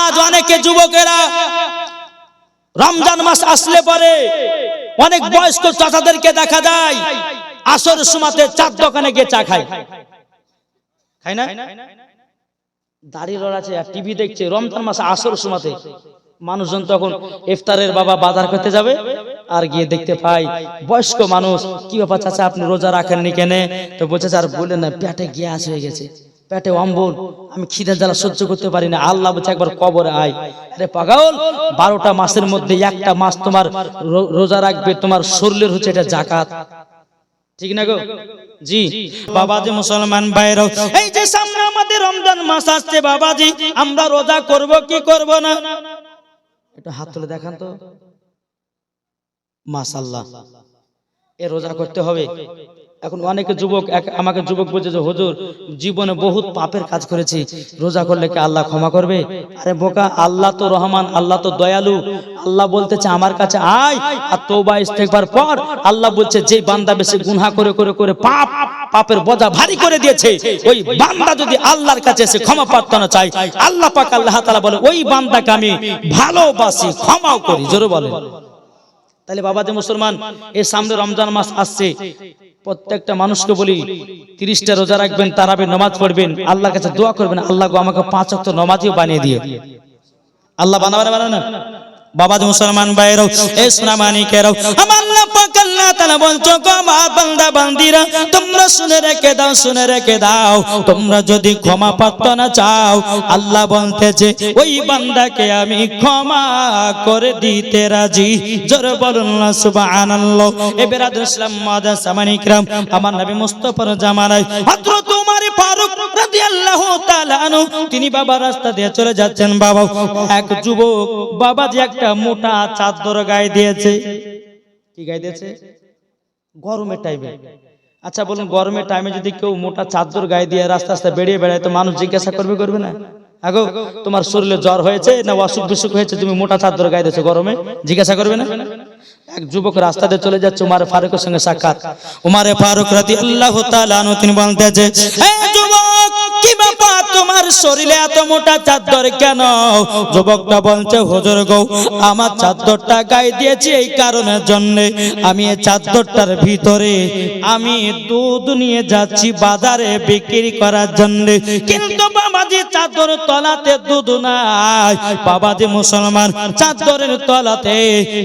আজ অনেকে যুবকেরা রমজান মাস আসলে পরে অনেক বয়স্ক চাচাদেরকে দেখা যায়, আসর সুমাতে চার দোকানে গিয়ে চা খায়। খায় না? দাড়ি আর টিভি দেখছে, রমজান মাসে আসর সুমাতে। মানুষজন তখন ইফতারের বাবা বাজার করতে যাবে আর গিয়ে দেখতে পাই বয়স্ক মানুষ, কি ব্যাপার চাচা, আপনি রোজা রাখেননি কেনে? তো বলছে, স্যার বলে না, পেটে গ্যাস হয়ে গেছে। পেটে অম্বল, আমি খিদে জ্বালা সহ্য করতে পারি না। আল্লাহ বলছে, একবার কবরে আয়। আরে পাগল, বারোটা মাসের মধ্যে একটা মাস তোমার রোজা রাখবে, তোমার শরীরের হচ্ছে এটা জাকাত। ঠিক না গো? জি। বাবাজি মুসলমান ভাইরাও, এই যে সামনে আমাদের রমজান মাস আসছে বাবাজি, আমরা রোজা করব কি করব না? একটু হাত তুলে দেখান তো। মাশাল্লাহ এ রোজা করতে হবে। এখন অনেকে যুবক আমাকে যুবক বলছে যে, হুজুর, জীবনে বহুত পাপের কাজ করেছি। রোজা করলে কি আল্লাহ ক্ষমা করবে? আরে বোকা, আল্লাহ তো রহমান, আল্লাহ তো দয়ালু। আল্লাহ বলতেছে, আমার কাছে আয় আর তওবা, ইস্তেগফার পর আল্লাহ বলছে, যে বান্দা বেশি গুনাহ করে করে করে পাপ, পাপের বোঝা ভারী করে দিয়েছে, ওই বান্দা যদি আল্লাহর কাছে এসে ক্ষমা প্রার্থনা চাই আল্লাহ পাক আল্লাহ তাআলা বলে, ওই বান্দাকে আমি ভালোবাসি, ক্ষমাও করি। জোরে বলেন। তাহলে বাবা যে মুসলমান, এই সামনে রমজান মাস আসছে। প্রত্যেকটা মানুষকে বলি, তিরিশটা রোজা রাখবেন, তারাবে নমাজ পড়বেন আল্লাহ কাছে দোয়া করবেন, আল্লাহ আমাকে পাঁচ অক্ত নমাজিও বানিয়ে দিয়ে। আল্লাহ বানাবেন না? বানাবে না বাবা যে মুসলমান ভাইরাও এ সোনা মানিকেরাও আমার আমার ক্ষমা প্রার্থনা চাও, আল্লাহ ওই আমি ক্ষমা করে না আমার নবী মুস্তাফার জামানায় হযরত তিনি বাবা রাস্তা দিয়ে চলে যাচ্ছেন বাবা। এক যুবক বাবা যে একটা মোটা চাদর গায়ে দিয়েছে। কি গায়ে দিয়েছে? গরমের টাইমে আচ্ছা বলুন, গরমের টাইমে যদি কেউ মোটা চাদর গায়ে দিয়ে রাস্তা রাস্তা বেরিয়ে বেড়ায়, তো মানুষ জিজ্ঞাসা করবে করবে না? আগো, তোমার শরীরে জ্বর হয়েছে না অসুখ বিসুখ হয়েছে, তুমি মোটা চাদর গায়ে দিয়েছ গরমে? জিজ্ঞাসা করবে না? এক যুবক রাস্তা দিয়ে চলে যাচ্ছে, উমারে ফারুকের সঙ্গে সাক্ষাৎ। উমারে ফারুক রাতি আল্লাহ তিনি বলতেছে শরীরে এত মোটা চাদর কেন? যুবকটা বলছে, হুজুর গো, আমার চাদরটা গায়ে দিয়েছি এই কারণের জন্য। আমি এই চাদরটার ভিতরে আমি দুধ নিয়ে যাচ্ছি বাজারে বিক্রি করার জন্য। কিন্তু বাবাজি চাদর তলাতে দুধ নাই। বাবাজি মুসলমান চাদরের তলাতে।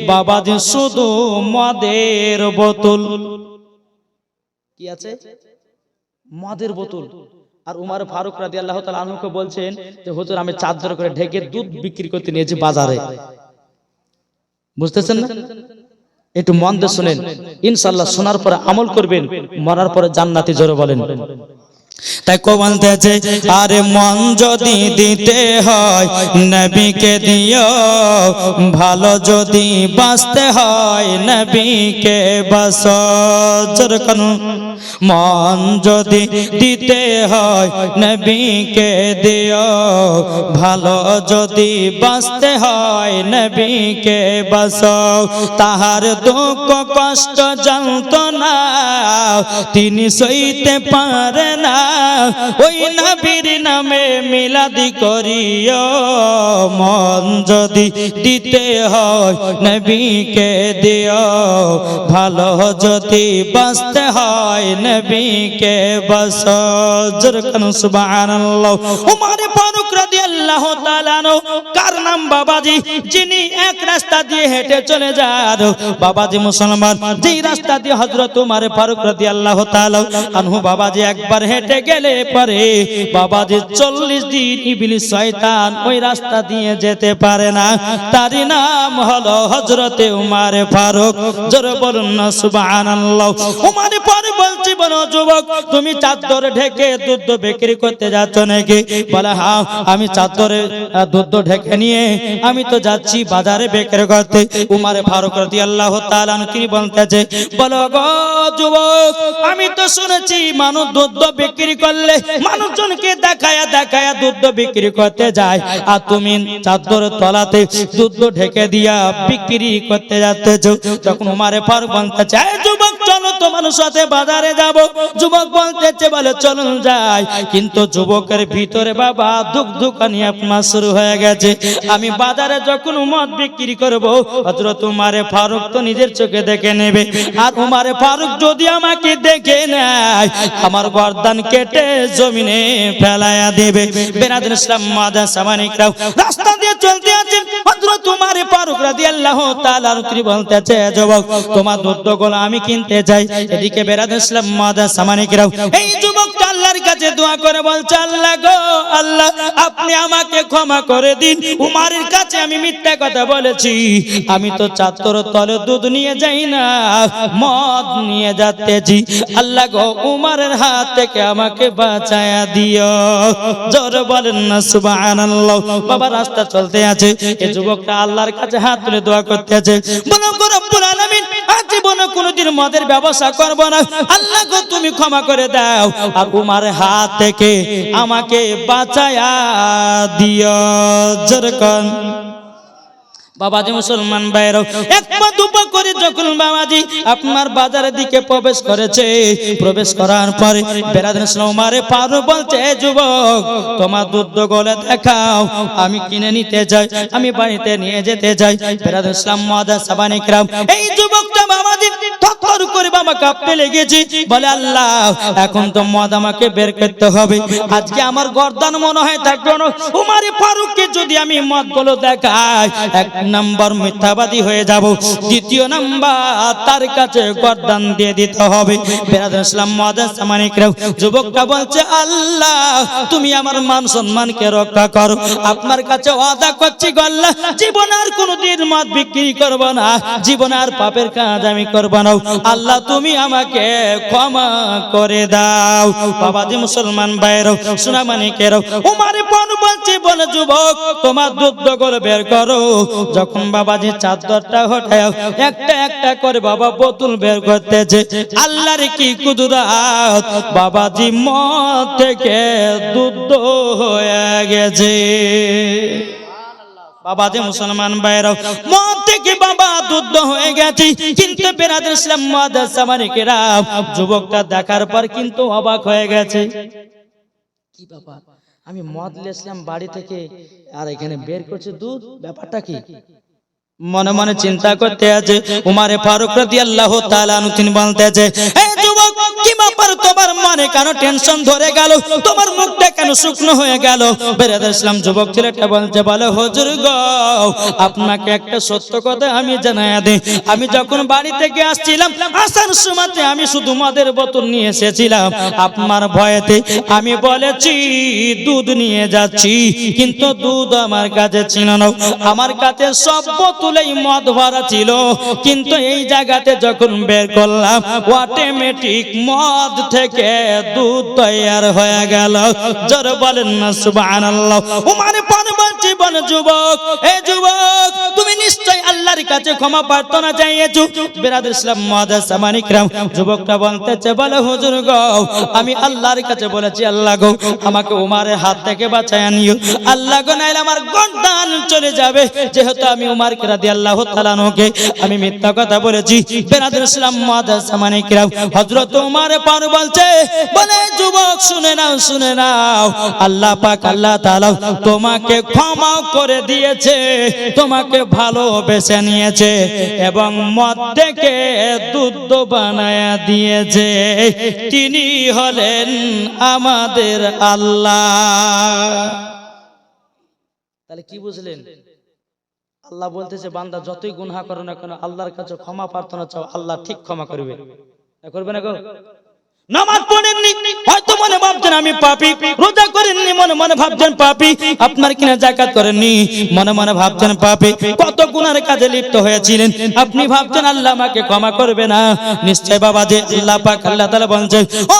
বাবাজি শুধু মদের বোতল। কি আছে? মদের বোতল। আর উমার ফারুক রাদি আল্লাহ তালুকে বলছেন যে, হুজুর, আমি চাদর করে ঢেকে দুধ বিক্রি করতে নিয়েছি বাজারে। বুঝতেছেন একটু মন দিয়ে শুনেন। ইনশাল্লাহ শোনার পরে আমল করবেন, মরার পরে জান্নাতি জোরে বলেন। তাই কো বলতেছে আরে মন যদি দিতে হয়, নবীকে দিও। ভালো যদি বাঁচতে হয়, নবীকে বাস মন যদি দিতে হয়, নবীকে দিও। ভালো যদি বাঁচতে হয়, নবীকে বাস তাহার দুঃখ কষ্ট যন্ত্রণা, তিনি সইতে পারে না। ওই নবীর নামে মিলাদি করিও। মন যদি দিতে হয়, নবীকে দিও। ভালো যদি বাঁচতে হয়, নবীকে বাস যেরকম সুবহানাল্লাহ। উমারে ফারুক রাদিয়াল্লাহু তাআলা আনহু, কার নাম বাবাজি? যিনি এক রাস্তা দিয়ে হেঁটে চলে যান। বাবাজি মুসলমান রাস্তা দিয়ে উমর ফারুক তাআলা আনহু, বাবাজি একবার হেঁটে গেলে পরে বাবাজি চল্লিশ দিন ইবলিস শয়তান ওই রাস্তা দিয়ে যেতে পারে না। তারই নাম হলো হজরতে উমার ফারুক। জোরে বলুন না উমার বলছি, বলো যুবক, তুমি চাদর ঢেকে দুধ বিক্রি করতে যাচ্ছ নাকি? বলে হ্যাঁ আমি চাদরে আহ, দুধ ঢেকে নিয়ে আমি তো যাচ্ছি বাজারে বিক্রি করতে উমারে ফারুক রাদিয়াল্লাহু তাআলা আনহু তিনি বলতেছে বলো গো যুবক আমি তো শুনেছি মানুষ দুধ বিক্রি করলে মানুষজনকে দেখায়া দেখায়া দুধ বিক্রি করতে যায়। আর তুমি চাদর তলাতে দুধ ঢেকে দিয়া বিক্রি করতে যাচ্তেছো তখন উমারে ফারুক বলতেছে "এই যুবক চলো তোমার সাথে বাজারে যাব। যুবক বলতেছে, বলে, চলুন যাই। কিন্তু যুবকের ভিতরে বাবা দুঃখ দুকানি আপনার শুরু হয়ে গেছে। আমি বাজারে যখন মদ বিক্রি করব হজরত উমারে ফারুক তো নিজের চোখে দেখে নেবে। আর উমারে ফারুক যদি আমাকে দেখে নেয়, আমার গর্দান কেটে জমিনে ফেলায়া দেবে। বেনাদিন ইসলাম মাদা সামানিকরাও রাস্তা দিয়ে চলতে আছে। হযরত উমার ফারুক রাদিয়াল্লাহু তাআলা বলতেছে যুবক, তোমার দুধগুলো আমি কিনতে চাই এদিকে বেনাদিন ইসলাম মাদা সামানিকরাও, এই যুবকটা আল্লাহর কাছে দোয়া করে বলছে, আল্লাহ গো, আল্লাহ, আপনি আমাকে ক্ষমা করে দিন। উমারের কাছে আমি মিথ্যা কথা বলেছি। আমি তো চাতর তলে দুধ নিয়ে যাই না, মদ নিয়ে যাচ্তেছি আল্লাহ গো, উমারের হাত থেকে আমাকে বাঁচায়া দিও। জোর বলেন না, সুবহানাল্লাহ। বাবা, রাস্তা চলতে আছে। এই যুবকটা আল্লাহর কাছে হাত তুলে দোয়া করতে আছে। বলো গো, রব্বুল আলামিন জীবনে কোনোদিন মদের ব্যবসা না। আল্লাহ তুমি ক্ষমা করে দাও। আর উমারের হাত থেকে আমাকে বাঁচায়া বাবাজি মুসলমান ভাইরাও এক পা করে যখন বাবাজি আপনার বাজারের দিকে প্রবেশ করেছে, প্রবেশ করার পরে বেরাদিন মারে পারো বলছে যুবক, তোমার দুধ গলে দেখাও, আমি কিনে নিতে যাই, আমি বাড়িতে নিয়ে যেতে যাই। বেরাদিন ইসলাম মাদা সাবানি ক্রাম এই থর করে বাবা কাঁপতে লেগেছি। বলে, আল্লাহ, এখন তো মদ আমাকে বের করতে হবে। আজকে আমার গর্দান মনে হয় থাকবে উমারে ফারুককে যদি আমি মদগুলো দেখাই, এক নাম্বার মিথ্যাবাদী হয়ে যাব। দ্বিতীয় নাম্বার, তার কাছে গর্দান দিয়ে দিতে হবে। বেরাদুল ইসলাম মদ সামানিকরাও যুবকটা বলছে, আল্লাহ, তুমি আমার মান সম্মানকে রক্ষা করো। আপনার কাছে ওয়াদা করছি গো আল্লাহ, জীবন আর কোনোদিন মদ বিক্রি করব না। জীবন আর পাপের কাজ আমি করব না। আল্লাহ, তুমি আমাকে ক্ষমা করে দাও। বাবাজি মুসলমান বাইরও সোনামানিকেরও, উমারে বন বলছে বলে যুবক, তোমার দুধ করে বের করো। যখন বাবাজি চাদরটা হটায়, একটা একটা করে বাবা বোতল বের করতেছে। আল্লাহর কি কুদরাত? বাবাজি মত থেকে দুধ হয়ে গেছে। বাবা যে মুসলমান ভাইরাও মদ থেকে বাবা দুধ হয়ে গেছে। কিন্তু বেরাদের ইসলাম মাদাসামানিকেরা যুবকটা দেখার পর কিন্তু অবাক হয়ে গেছে। কি বাবা? আমি মদ লেছিলাম বাড়ি থেকে আর এখানে বের করছে দুধ ব্যাপারটা কি? মনে মনে চিন্তা করতে আছে। উমারে ফারুক রাদিয়াল্লাহু তাআলা তিনি বলতে আছে ব্যাপার তোমার মনে কেন টেনশন ধরে গেল? তোমার মুখটা কেন শুকনো হয়ে গেল? বেরাদার ইসলাম যুবক ছেলেটা বলছে, বলে, হুজুর গো, আপনাকে একটা সত্য কথা আমি জানায়া দিই। আমি যখন বাড়ি থেকে আসছিলাম, আসার সময়তে আমি শুধু মদের বোতল নিয়ে এসেছিলাম। আপনার ভয়েতে আমি বলেছি, দুধ নিয়ে যাচ্ছি, কিন্তু দুধ আমার কাছে ছিল না। আমার কাছে সব বোতলেই মদ ভরা ছিল। কিন্তু এই জায়গাতে যখন বের করলাম অটোমেটিক মদ থেকে দুধ তৈয়ার হয়ে গেল। জোর বলেন না, সুবহানাল্লাহ। উমারে পান বল যুবক, এ যুবক, তুমি নিশ্চয় আল্লাহর কাছে ক্ষমা প্রার্থনা চাইয়েছো। বিরাদ ইসলাম মহাদাস সামানিকরাম যুবকটা বলতেছে, বলে হুজুর গো, আমি আল্লাহর কাছে বলেছি, আল্লাহ গো, আমাকে উমারের হাত থেকে বাঁচায় নিও। আল্লাহ গো, নাইলে আমার গন্ডান চলে যাবে। যেহেতু আমি উমারকে রাদি আল্লাহ তালানোকে আমি মিথ্যা কথা বলেছি। বেরাদুল ইসলাম মহাদাস সামানিকরাম হযরত উমার পার বলছে, বলে যুবক, শুনে নাও শুনে নাও। আল্লাহ পাক, আল্লাহ তাআলা তোমাকে ক্ষমা করে দিয়েছে, তোমাকে ভালোবেসে নিয়েছে এবং মদ থেকে দুধ বানায়া দিয়েছে। তিনি হলেন আমাদের আল্লাহ। তাহলে কি বুঝলেন? আল্লাহ বলতেছে, বান্দা যতই গুনহা করো না কেন, আল্লাহর কাছে ক্ষমা প্রার্থনা চাও, আল্লাহ ঠিক ক্ষমা করবে। করবে না গো? নামাজ পড়েননি। হয়তো মনে ভাবছেন আমি পাপি। রোজা করেননি, মনে মনে ভাবছেন পাপি। আপনার কিনা জাকাত করেননি, মনে মনে ভাবছেন পাপি। কত গুনার কাজে লিপ্ত হয়েছিলেন। আপনি ভাবছেন আল্লাহ আমাকে ক্ষমা করবে না। নিশ্চয় বাবা যে আল্লাহ পাক আল্লাহ তাআলা বলছেন, ও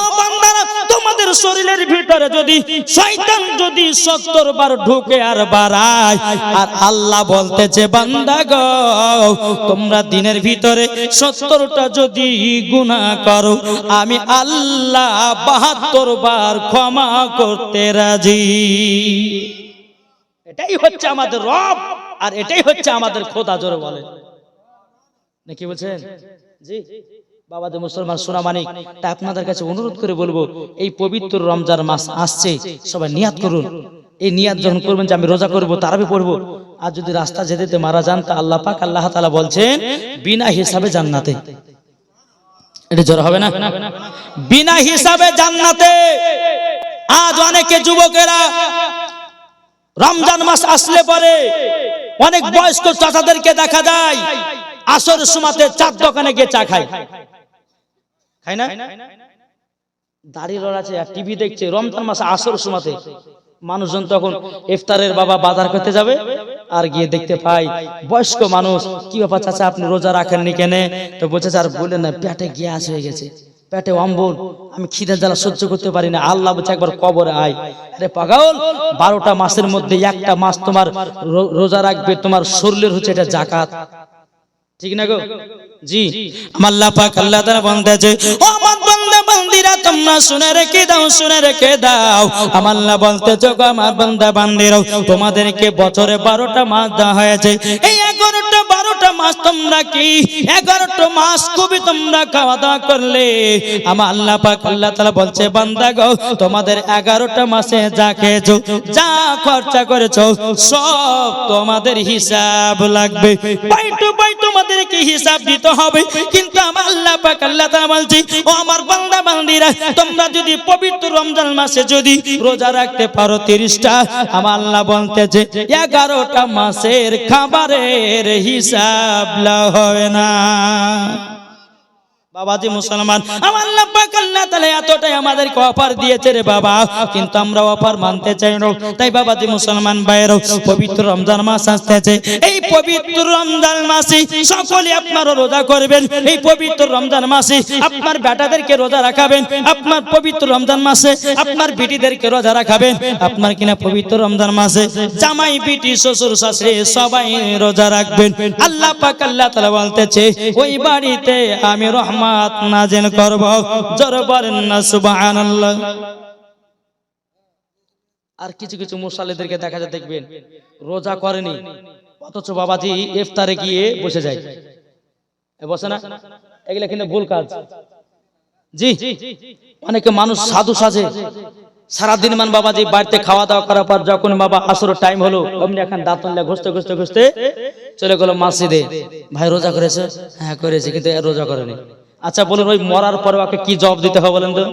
তোমাদের শরীরের ভিতরে যদি শয়তান যদি সত্তর বার ঢুকে আর বাড়ায়, আর আল্লাহ বলতেছে, বান্দা গো, তোমরা দিনের ভিতরে সত্তরটা যদি গুনাহ করো, আমি আল্লাহ বাহাত্তর বার ক্ষমা করতে রাজি। এটাই হচ্ছে আমাদের রব, আর এটাই হচ্ছে আমাদের খোদা, জোরে বলে নাকি বলছেন? জি। বাবা যে মুসলমান সোনা মানিক তা আপনাদের কাছে অনুরোধ করে বলব, এই পবিত্র রমজান মাস আসছে, সবাই নিয়াত করুন। এই নিয়াত যখন করবেন যে আমি রোজা করব তারাবি পড়ব। আর যদি রাস্তা যেতে মারা যান, তা আল্লাহ পাক, আল্লাহ তাআলা বলছেন, বিনা হিসাবে জান্নাতে। এটা জোর হবে না? বিনা হিসাবে জান্নাতে। আজ অনেকে যুবকেরা রমজান মাস আসলে পরে অনেক বয়স্ক চাচাদেরকে দেখা যায় আসর সুমাতে চার দোকানে গিয়ে চা খায়। খায় না? দাড়ি লড়াচ্ছে আর টিভি দেখছে। রমজান মাসে আসর সুমাতে মানুষজন তখন ইফতারের বাবা বাজার করতে যাবে আর গিয়ে দেখতে পাই বয়স্ক মানুষ। কি ব্যাপার চাচা আপনি রোজা রাখেননি কেনে? তো বলছে স্যার বললেন না পেটে গ্যাস হয়ে গেছে। পেটে অম্বল। আমি খিদের জ্বালা সহ্য করতে পারি না। আল্লাহ বলছে একবার কবরে আয়। আরে পাগল বারোটা মাসের মধ্যে একটা মাস তোমার রোজা রাখবে তোমার শরীরের হচ্ছে এটা জাকাত। ঠিক না গো? জি। আমার আল্লাহ পাক আল্লাহ তাআলা যে ও আমার বান্দা বান্দিরা তোমরা শুনে রেখে দাও শুনে রেখে দাও। আমার আল্লাহ বলতে গো আমার বান্দা বান্দিরাও তোমাদেরকে বছরে 12টা মাস দেওয়া হয়েছে। এই 11টা 12টা মাস তোমরা কি? 11টা মাস খুবই তোমরা খাওয়া দাওয়া করলে। আমার আল্লাহ পাক আল্লাহ তাআলা বলছে, বান্দা গো, তোমাদের 11টা মাসে যা যা খরচা সব তোমাদের হিসাব লাগবে। বাই টু বাই তোমাদেরকে হিসাব দিতে হবে। কিন্তু আমার আল্লাহ পাক আল্লাহ তাআলা বলছে, ও আমার বান্দা বান্দিরা, তোমরা যদি পবিত্র রমজান মাসে যদি রোজা রাখতে পারো 30টা আমার আল্লাহ বলতেছে 11টা মাসের খাবারের হিসাব হবে না। বাবাজি মুসলমান, আমার আল্লাহ এতটাই আমাদেরকে অফার দিয়েছে রে বাবা, কিন্তু আমরা অফার মানতে চাই না। তাই বাবাজি মুসলমান ভাইয়েরও পবিত্র রমজান মাস আসতেছে। এই পবিত্র রমজান মাসে সকলে আপনারা রোজা করবেন। এই পবিত্র রমজান মাসে আপনার বেটাদেরকে রোজা রাখাবেন। আপনার পবিত্র রমজান মাসে আপনার বিটিদেরকে রোজা রাখাবেন। আপনার কিনা পবিত্র রমজান মাসে জামাই, বিটি, শ্বশুর, শাশুড়ি সবাই রোজা রাখবেন। আল্লাহ পাক আল্লাহ তাআলা বলতেছে, ওই বাড়িতে আমি রহমত নাজিল করব। জোর বলেন না, সুবহানাল্লাহ। আর কিছু কিছু মুসাল্লিদেরকে দেখা যায়, দেখবেন রোজা করেনি, অথচ বাবাজি ইফতারে গিয়ে বসে যায়। বসে না? এগুলা কিন্তু ভুল কাজ। জি, অনেকে মানুষ সাধু সাজে। সারাদিন মান বাবাজি বাড়িতে খাওয়া দাওয়া করার পর যখন বাবা আসর টাইম হলো, অমনি এখন দাঁতন ঘুষতে ঘুষতে ঘুষতে চলে গেল মসজিদে। ভাই রোজা করেছে? হ্যাঁ করেছে, কিন্তু রোজা করেনি। আচ্ছা বলুন, ওই মরার পরে ওকে কি জব দিতে হবে বলেন তো?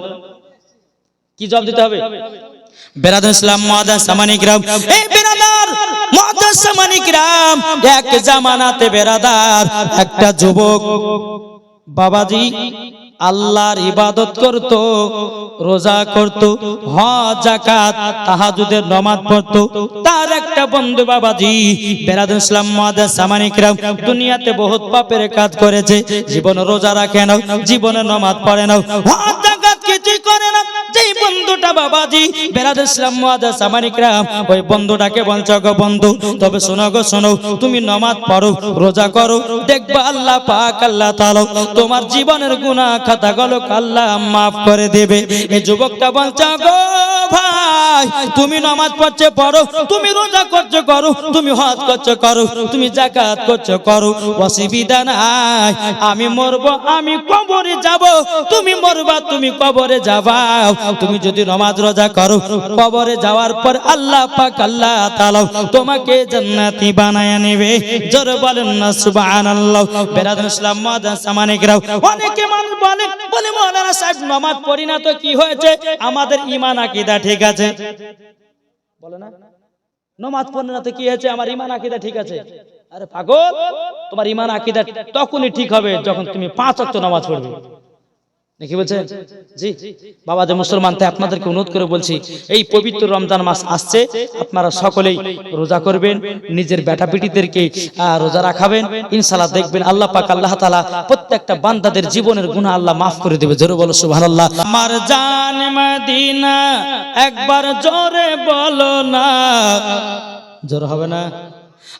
কি জব দিতে হবে? বেরাদ ইসলাম মহাদান সামানিক রাম। এই বেরাদার মহাদান সামানিক রাম, এক জামানাতে বেরাদার, একটা যুবক, বাবাজি আল্লাহর ইবাদত করত রোজা করত হ জাকাত তাহাজুদের নামাজ পড়তো। তার একটা বন্ধু বাবাজি বেরাদুল ইসলাম মাদার সামানিকরাম দুনিয়াতে বহুত পাপের কাজ করেছে। জীবন রোজা রাখে না জীবনে নামাজ পড়ে না হজ জাকাত কিছুই করে না। যেই বন্ধুটা বাবাজি বেরাদ ইসলাম আমার ইকরাম, ওই বন্ধুটাকে বলছো গো বন্ধু, তবে শোনো গো, শোনো, তুমি নামাজ পড়ো, রোজা করো, দেখবা আল্লাহ পাক, আল্লাহ তাআলা তোমার জীবনের গুনাহ খাতাগুলো আল্লাহ maaf করে দেবে। এই যুবকটা বলছো গো ভাই, তুমি নামাজ পড়ছে, পড়ো, তুমি রোজা করছ, করো, তুমি হজ করছ, করো, তুমি যাকাত করছ, করো, অসুবিধা নাই, আমি মরবো, আমি কবরে যাব, তুমি মরবা, তুমি কবরে যাবা তুমি যদি নামাজ রোজা করো, কবরে যাওয়ার পর আল্লাহ পাক আল্লাহ তাআলা তোমাকে জান্নাতি বানায় নেবে। জোর বলেন না, সুবহানাল্লাহ। বেরাদুল ইসলাম মাদান সামানিকরাও, অনেকে মানুষ বলে বলে মাওলানা সাহেব, নামাজ পড়ি না তো কি হয়েছে? আমাদের ঈমান আকীদা ঠিক আছে। বলে না, নামাজ পড়ে না তো কি হয়েছে? আমার ঈমান আকীদা ঠিক আছে। আরে পাগল, তোমার ঈমান আকীদা তখনই ঠিক হবে যখন তুমি পাঁচ ওয়াক্ত নামাজ পড়বে। নাকি বলছেন? জি। বাবা, যে মুসলমান, তাই আপনাদেরকে অনুরোধ করে বলছি, এই পবিত্র রমজান মাস আসছে, আপনারা সকলেই রোজা করবেন, নিজের বেটা পিটিদেরকে রোজা রাখাবেন, ইনশাআল্লাহ দেখবেন আল্লাহ পাক, আল্লাহ তাআলা প্রত্যেকটা বান্দাদের জীবনের গুনাহ আল্লাহ মাফ করে দেবে, জোরে বলো সুবহানাল্লাহ। আমার জান মদিনা, একবার জোরে বলো না। জোর হবে না?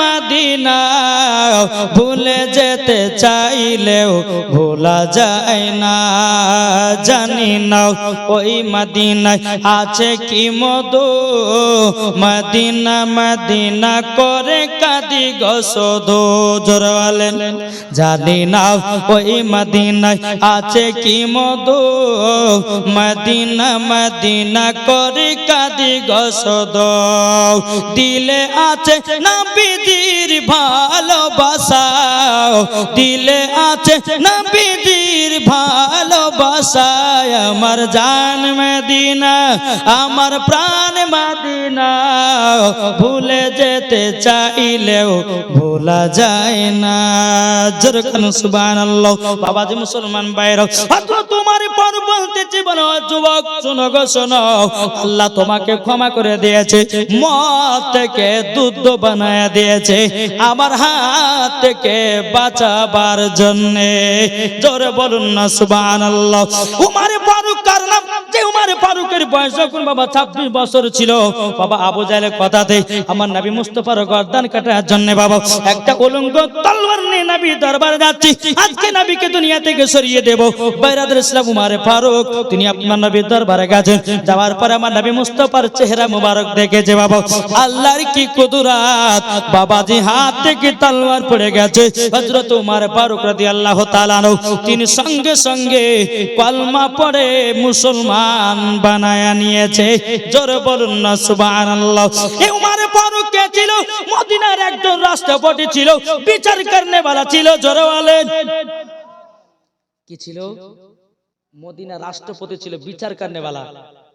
মাদিনা, ভুলে যেতে চাইলেও ভোলা যায় না। জানি না ওই মাদিনায় আছে কি মধু। মদিনা, মাদিনা করে কাদি গসদো জোরওয়ালেন জানি না ওই মদিনায় আছে কি মধু। মদিনা মদিনা করে কাদি গসদ দিলে আছে নবীজির ভালোবাসা দিলে আছে, নবীজির ভালোবাসা আমার জান মদিনা, আমার প্রাণ মদিনা। ভুলে যেতে চাইলেও ভোলা যায় না। যেরকম সুবান বাবাজি মুসলমান বাইর তোমার পর বলতেছি বলো যুবক, শোনো গো, শোনো। আল্লাহ তোমাকে ক্ষমা করে দিয়েছে, মদ থেকে দুধ বানায় দিয়েছে আমার হাত থেকে বাঁচাবার জন্যে। জোরে বলুন না সুবান আল্লাহ ফারুক কার নাম? যে ফারুকের বয়স যখন বাবা ছাব্বিশ বছর ছিল, বাবা আবু কথাতে আমার গর্দান কাটার জন্য বাবা একটা উলঙ্গ তলোয়ার নিয়ে দরবারে আজকে দুনিয়া থেকে সরিয়ে দেব। ইসলাম ফারুক, তিনি আপনার দরবারে যাওয়ার পরে আমার নবী মুস্তফার চেহারা মুবারক দেখেছে বাবা। আল্লাহর কি কুদরাত? বাবাজি হাত থেকে তলোয়ার পড়ে গেছে হযরত উমার ফারুক রাদিয়াল্লাহু তাআলা আনহু তিনি সঙ্গে সঙ্গে কলমা পড়ে মুসলমান বানায়া নিয়েছে জোরে বলুন না সুবহানাল্লাহ এই উমার ফারুক কে ছিল মদিনার একজন রাষ্ট্রপতি ছিল বিচার করনে वाला ছিল জোরে বলেন কি ছিল মদিনা রাষ্ট্রপতি ছিল বিচার করনে वाला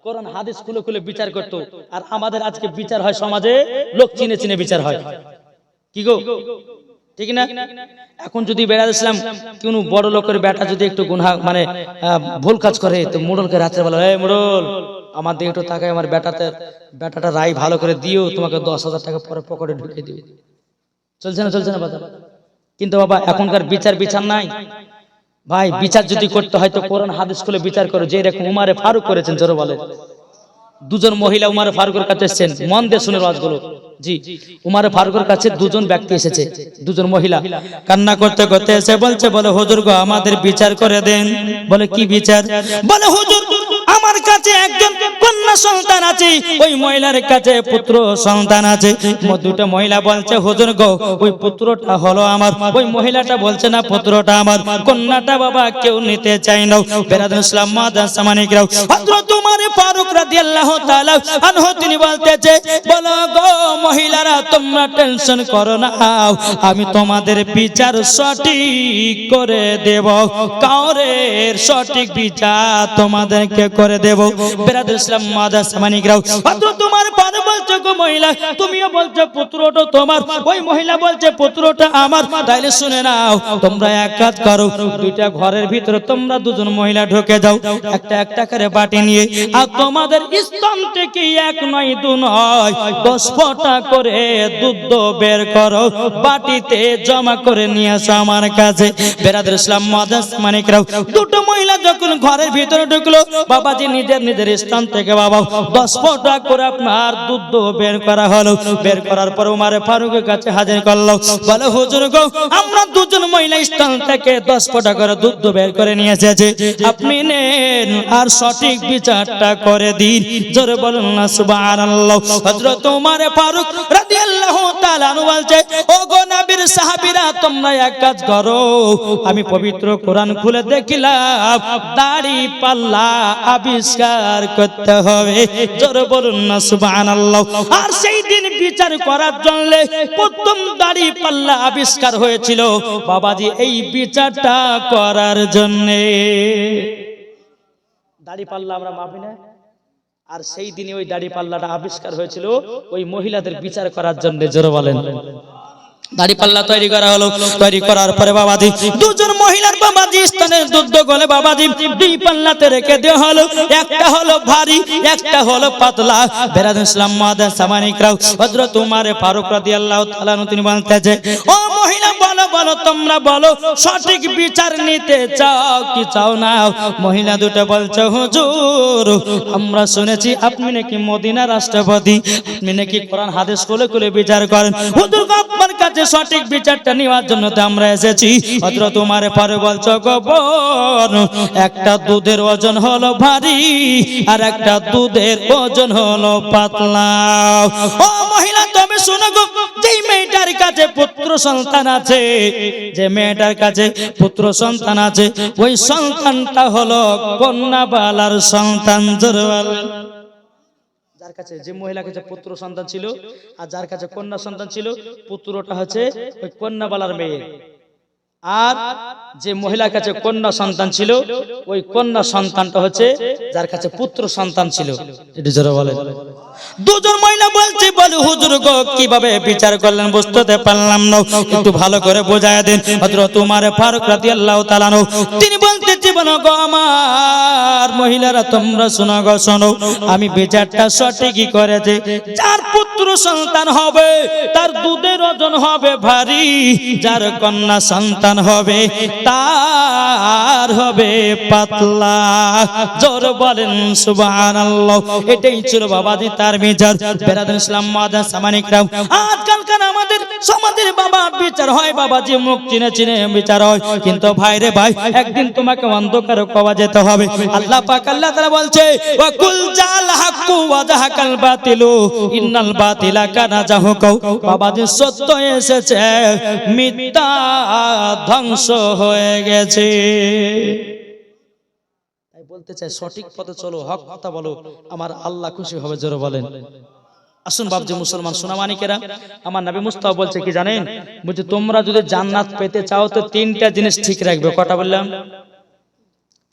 কোরআন হাদিস খুলে খুলে বিচার করতো। আর আমাদের আজকে বিচার হয় সমাজে লোক চিনে চিনে বিচার হয়। কি গো? ঠিক না? এখন যদি বেড়া ইসলাম কোন বড় লোকের বেটা যদি একটু গুনহা মানে ভুল কাজ করে তো মোড়লকে রাত্রে বলো এই মোড়ল আমার দিকে একটু তাকায় আমার বেটাতে বেটাটা রাই ভালো করে দিও তোমাকে দশ হাজার টাকা পরে পকেটে ঢুকিয়ে দিবে। চলছে না চলছে না বাবা কিন্তু বাবা এখনকার বিচার বিচার নাই। ভাই বিচার যদি করতে হয় তো কোরআন হাদিস খুলে বিচার করো। যে এরকম উমারে ফারুক করেছেন জোর বলে। দুজন মহিলা উমারে ফারুকের কাছে এসেছেন। মন দিয়ে শুনে রাজগুলো জি উমারে ফারুকের কাছে দুজন ব্যক্তি এসেছে। দুজন মহিলা। কান্না করতে করতে এসে বলছে বলে হুজুর গো আমাদের বিচার করে দেন। বলে কি বিচার? বলে হুজুর আমার কাছে একজন কন্যা সন্তান আছে, ওই মহিলার কাছে পুত্র সন্তান আছে। দুটো মহিলা বলছে, হুজুর গো, ওই পুত্রটা হলো আমার। ওই মহিলাটা বলছে, না, পুত্রটা আমার। কন্যাটা বাবা কেউ নিতে চাই না। বেরাদ ইসলাম মাদান সামানিকরাও হযরত উমর ফারুক রাদিয়াল্লাহু তাআলা আনহু, তিনি বলতেছে, বলো গো মহিলারা, তোমরা টেনশন করো না। আমি তোমাদের বিচার সঠিক করে দেব। কাউরের সঠিক বিচার তোমাদেরকে করে দেব। ইসলাম উমর ফারুক বলছে গো মহিলা, তুমিও বলছো পুত্রটা তোমার, ওই মহিলা বলছে পুত্রটা আমার। তাইলে শুনে নাও, তোমরা এক কাজ করো, দুইটা ঘরের ভিতরে তোমরা দুজন মহিলা ঢুকে যাও, একটা একটা করে বাটি নিয়ে। আর তোমাদের স্তন থেকে এক নয়, দু নয়, দশ করে দুধ বের করো, বাটিতে জমা করে নিয়ে আসো আমার কাছে। বেরাদের ইসলাম মাদাস মানিকরাও দুটো মহিলা যখন ঘরের ভিতরে ঢুকলো, বাবাজি নিজের নিজের স্থান থেকে বাবা, দশ ফোঁটা করে আপনার দুধ বের করা হলো। বের করার পর উমারে ফারুকের কাছে হাজির করল। বলে, হুজুর গো, আমরা দুজন মহিলা স্থান থেকে দশ ফোঁটা করে দুধ বের করে নিয়ে এসেছে। আপনি নেন আর সঠিক বিচারটা করে দিন। জোরে বলুন না, সুবহানাল্লাহ। হযরত উমারে ফারুক রাদিয়াল্লাহু তাআলা বলছে, ও গো নবীর সাহাবীরা, তোমরা এক কাজ করো। আমি পবিত্র কোরআন খুলে দেখিলাম, দাড়ি পাল্লা আবিষ্কার করতে হবে। জোরে বলুন না, সুবহানাল্লাহ। আর সেই দিন বিচার করার জন্য প্রথম দাড়ি পাল্লা আবিষ্কার হয়েছিল বাবাজি এই বিচারটা করার জন্যে। দাড়ি পাল্লা আমরা মাপি না। আর সেই দিনে ওই দাড়ি পাল্লাটা আবিষ্কার হয়েছিল, ওই মহিলাদের বিচার করার জন্য, জোরে বলেন। দাড়ি পাল্লা তৈরি করা হলো। তৈরি করার পরে বাবাজি, দুজন মহিলার বাবাজি স্থানের দুধ গলে বাবাজি, দুই পাল্লাতে রেখে দেওয়া হলো। একটা হলো ভারী, একটা হলো পাতলা। বেরাদ ইসলাম মাদার সামানিকরাও ভদ্র তোমার ফারুক রাদিয়াল্লাহু তাআলা তিনি বলতেছে, ও মহিলা, বলো বলো, তোমরা বলো, সঠিক বিচার নিতে চাও কি চাও না? মহিলা দুটো বলছো, হুজুর, আমরা শুনেছি আপনি নাকি মদিনা রাষ্ট্রপতি, আপনি নাকি কোরআন হাদিস কোলে কোলে বিচার করেন। হুজুর আপনার কাছে সঠিক বিচারটা নেওয়ার জন্য তো আমরা এসেছি। অত্র তোমার পরে বলছো গোপন একটা দুধের ওজন হলো ভারী, আর একটা দুধের ওজন হলো পাতলা। ও মহিলা, তুমি শুনো গো, যেই মেয়েটার কাছে পুত্র সন্তান আছে, যে মেয়েটার কাছে পুত্র সন্তান আছে, ওই সন্তানটা হলো কন্যা বালার সন্তান জোরওয়াল। যার কাছে যে মহিলা কাছে পুত্র সন্তান ছিল আর যার কাছে কন্যা সন্তান ছিল পুত্রটা হচ্ছে ওই কন্যা বালার মেয়ে। আর যে মহিলার কাছে কন্যা সন্তান ছিল ওই কন্যা সন্তানটা হচ্ছে যার কাছে পুত্র সন্তান ছিল। এটি যারা বলে দুজন মহিলা বলছে, বলে হুজুর গো, কীভাবে বিচার করলেন বুঝতে পারলাম না। একটু ভালো করে বোঝায় দিন। হযরত তোমার ফারুক রাদিয়াল্লাহু তাআলা তিনি বলতে জীবন গো, আমার মহিলারা তোমরা শোনো গো, শোনো। আমি বিচারটা সঠিকই করেছি। যার পুত্র সন্তান হবে, তার দুধের ওজন হবে ভারী। যার কন্যা সন্তান হবে, তার হবে পাতলা। জোর বলেন, সুবহানাল্লাহ। এটাই ছিল বাবাজি তার বিচার বেরাদুল ইসলাম মাদান সামানিকরাম আজকালকার আমাদের সমাজের বাবা বিচার হয়, বাবাজি মুখ চিনে চিনে বিচার হয়। কিন্তু ভাই রে ভাই, একদিন তোমাকে অন্ধকারে কওয়া যেতে হবে। আল্লাহ পাক, আল্লাহ তাআলা বলছে ওয়া কুল জাল হাক্কু ওয়া জাহাকাল বাতিলু, ইন্নাল বাতিলা কানা জাহুকাউ বাবাজি সত্য এসেছে, মিথ্যা ধ্বংস হয়ে গেছে। বলতে চাই সঠিক পথে চলো হক কথা বলো আমার আল্লাহ খুশি হবে জোরে বলেন। আসুন বাবজি মুসলমান সোনামানিকেরা আমার নবী মুস্তাফা বলছে কি জানেন? বলছে তোমরা যদি জান্নাত পেতে চাও তো তিনটা জিনিস ঠিক রাখবে। কটা বললাম?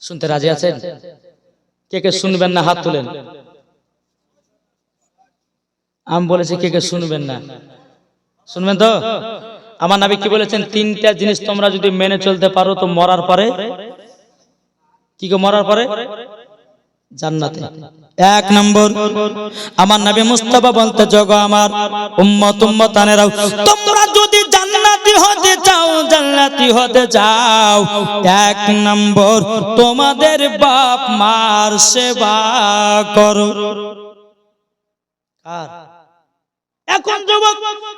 শুনতে রাজি আছেন? কে কে শুনবেন না হাত তুলেন। আমি বলেছি কে কে শুনবেন না। শুনবেন তো? আমার নবী কি বলেছেন? তিনটা জিনিস তোমরা যদি মেনে চলতে পারো তো মরার পরে কি মরার পরে? জান্নাতে। এক নম্বর, আমার নবী মুস্তাফা বলতে, জগ আমার উম্মত উম্মতানেরাও, তোমরা যদি জান্নাতি হতে চাও, জান্নাতি হতে চাও। এক নম্বর, তোমাদের বাপ মার সেবা করো। কার? এখন যুবক?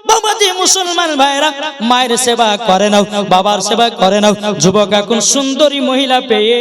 বাবাজি মুসলমান ভাইরা মায়ের সেবা করে নাও, বাবার সেবা করে নাও। যুবক, এখন সুন্দরী মহিলা পেয়ে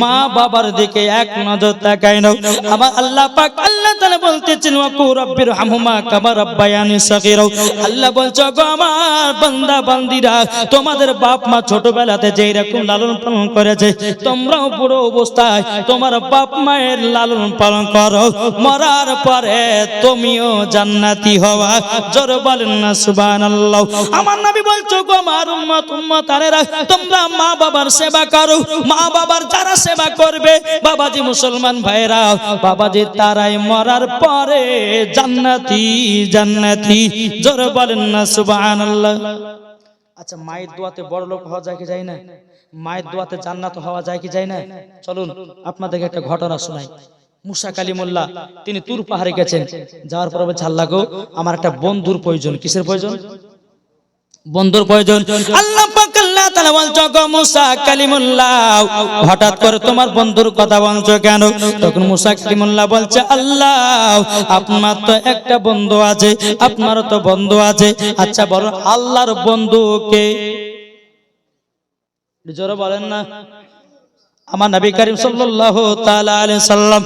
মা বাবার দিকে এক নজর তাকায় নাও। আবার আল্লাহ পাক আল্লাহ তাআলা বলতেছেন ওয়া কু রাব্বির হামহুমা কামা রাব্বায়ানি সাগীরা। আল্লাহ বলছো গো আমার বান্দা, বান্দিরা, তোমাদের বাপ মা ছোটবেলাতে যেই রকম লালন পালন করেছে, তোমরাও পুরো অবস্থায় তোমার বাপ মায়ের লালন পালন করো। মরার পরে তুমিও জান্নাতি হওয়া জোর বলেন না, সুবহানাল্লাহ। আমার নবী বলছো, গো আমার উম্মত উম্মতানেরা তোমরা মা বাবার সেবা করো। মা বাবার যারা সেবা করবে, বাবাজি মুসলমান ভাইরা বাবাজি তারাই মরার পরে জান্নাতি জান্নাতি। জোর বলেন না, সুবহানাল্লাহ। আচ্ছা মায়ের দোয়াতে বড় লোক হওয়া যায় কি যায় না? মায়ের দোয়াতে জান্নাত হওয়া যায় কি যায় না? চলুন, আপনাদেরকে একটা ঘটনা শোনাই। মুসা কালিমুল্লাহ, তিনি তুর পাহাড়ে গেছেন। যাওয়ার পর বলছে, আল্লাহ গো, আমার একটা বন্ধুর প্রয়োজন। কিসের প্রয়োজন? বন্ধুর প্রয়োজন। হঠাৎ করে তোমার বন্ধুর কথা বলছো কেন? তখন মুসা কালিমুল্লাহ বলছে, আল্লাহ, আপনার তো একটা বন্ধু আছে, আপনারও তো বন্ধু আছে। আচ্ছা বলো আল্লাহর বন্ধু কে? জোরে বলেন না। আমার নবী করিম সাল্লাল্লাহু তাআলা আলাইহি সাল্লাম